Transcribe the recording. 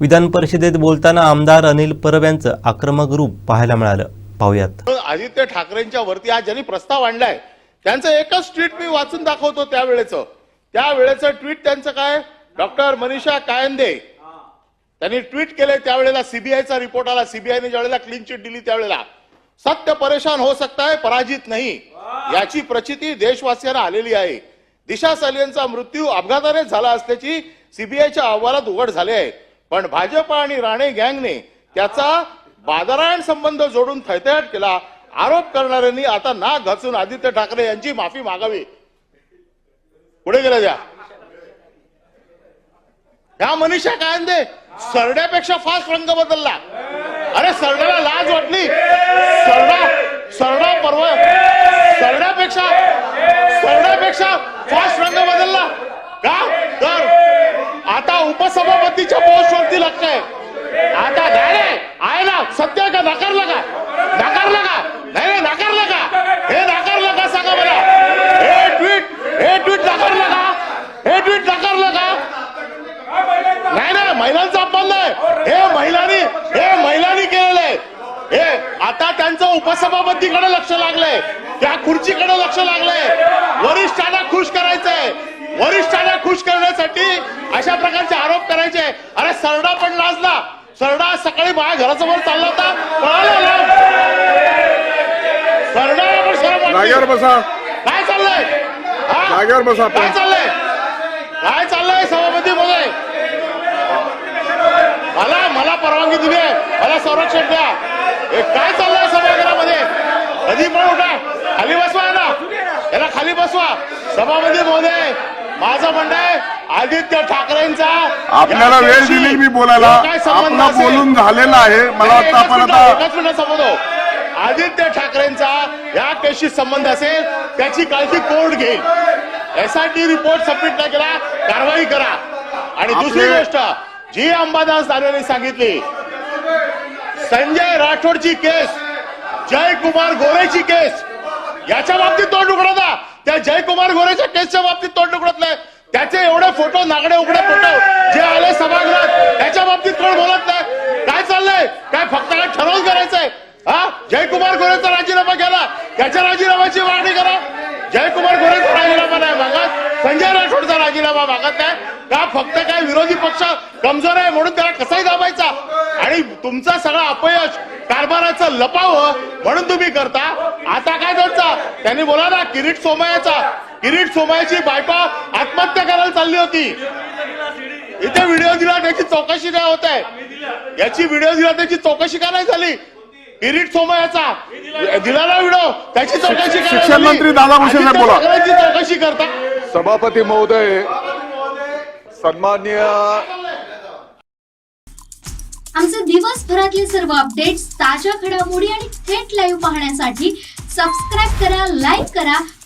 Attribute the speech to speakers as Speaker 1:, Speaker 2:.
Speaker 1: विधान परिषदेत बोलताना आमदार अनिल परब यांचं आक्रमक रूप पाहायला मिळालं. पाहुयात.
Speaker 2: आदित्य ठाकरेंच्या वरती आज ज्यांनी प्रस्ताव आणलाय त्यांचं एकच ट्विट मी वाचून दाखवतो त्यावेळेच. त्यावेळेचं ट्विट त्यांचं काय? डॉक्टर मनीषा कायंदे. त्यांनी ट्विट केले त्यावेळेला सीबीआयचा रिपोर्ट आला. सीबीआयने ज्यावेळेला क्लीन चिट दिली त्यावेळेला. सत्य परेशान हो सकता है पराजित नाही. याची प्रचिती देशवासियांना आलेली आहे. दिशा सालियांचा मृत्यू अपघाताने झाला असल्याची सीबीआयच्या अहवालात उघड झाले आहे. पण भाजप आणि राणे गँगने त्याचा बाजारायण संबंध जोडून थैथयाट केला. आरोप करणाऱ्यांनी आता नाक घासून आदित्य ठाकरे यांची माफी मागावी. पुढे गेल्या द्या. ह्या मनीषा कायंदे सरड्यापेक्षा फास्ट रंग बदलला. अरे सरड्याला लाज वाटली. सरडा सरडा परवा सरड्यापेक्षा सरड्यापेक्षा फास्ट रंग बदलला. उपसभापतीच्या पोस्ट वरती लक्ष आहे. आता नाही आहे ना? सत्य का? नाकारलं का? नाकारलं का? नाही नाही नाकारलं का? हे नाकारलं का? सांगा मला. हे ट्विट हे ट्विट नाकारलं का? हे ट्विट नाकारलं का? नाही नाही महिलांचा अपमान नाही. हे महिलांनी हे महिलांनी केलेलं आहे. हे आता त्यांचं उपसभापतीकडे लक्ष लागलंय. त्या खुर्चीकडे लक्ष लागलंय. वरिष्ठांना खुश करायचंय. वरिष्ठांना खुश अशा प्रकारचे आरोप करायचे. अरे सरडा पण लाजला सरडा सकाळी माझ्या घरासमोर चालला होता. पळाला.
Speaker 3: जागेवर बसा.
Speaker 2: काय चाललंय?
Speaker 3: जागेवर बसा.
Speaker 2: काय चाललंय? काय चाललंय सभापती महोदय मला मला परवानगी दिली आहे. मला संरक्षण द्या. हे काय चाललंय सभागृहामध्ये? कधी पण उठा. खाली बसवा ना. याला खाली बसवा. सभापती महोदय माझं म्हणणं आहे आदित्य ठाकरेंचा
Speaker 3: आपल्याला वेळ दिली मी बोलायला.
Speaker 2: जो काय संबंध
Speaker 3: आपलं बोलून झालेलं आहे. मला वाटतं आपण आता
Speaker 2: आदित्य ठाकरेंचा या केसशी संबंध असेल त्याची काळजी कोर्ट घेईल? एसआयटी रिपोर्ट सबमिट नाही केला कारवाई करा. आणि दुसरी गोष्ट जी अंबादास दानवेने सांगितली संजय राठोडची केस जयकुमार गोरेची केस याच्या बाबतीत तोंड उघडत त्या जयकुमार गोरेच्या केसच्या बाबतीत तोंड उघडत नाही. त्याचे एवढे फोटो नागडे उघडे फोटो जे आले सभागृहात त्याच्या बाबतीत कोण बोलत नाही. काय चाललंय? काय फक्त काय ठरवून करायचंय? हा? जयकुमार गोरेचा राजीनामा केला. त्याच्या राजीनाम्याची मागणी करा. जयकुमार गोरेचा राजीनामा नाही मागत. संजय राठोडचा राजीनामा मागत नाही. का फक्त काय विरोधी पक्ष कमजोर आहे म्हणून त्याला कसाही दाबायचा? आणि तुमचा सगळा अपयश कारभाराचं लपावं म्हणून तुम्ही करता. आता काय करता त्यांनी बोला ना किरीट सोमयाचा किरीट सोमयाची बायको आत्महत्या करायला चालली होती. इथे व्हिडिओ दिला त्याची चौकशी नाही होत आहे? याची व्हिडिओ दिला त्याची चौकशी का नाही झाली? किरीट सोमयाचा. दिला ना व्हिडिओ त्याची चौकशी
Speaker 3: शिक्षण? मंत्री दादा भुसे साहेब
Speaker 2: आदित्य
Speaker 3: बोला.
Speaker 2: ठाकरेंची चौकशी करता.
Speaker 3: सभापती महोदय सन्मान्य
Speaker 4: आमचे दिवसभरातले सर्व अपडेट्स ताज्या घडामोडी आणि थेट लाईव्ह पाहण्यासाठी सबस्क्राईब करा लाईक करा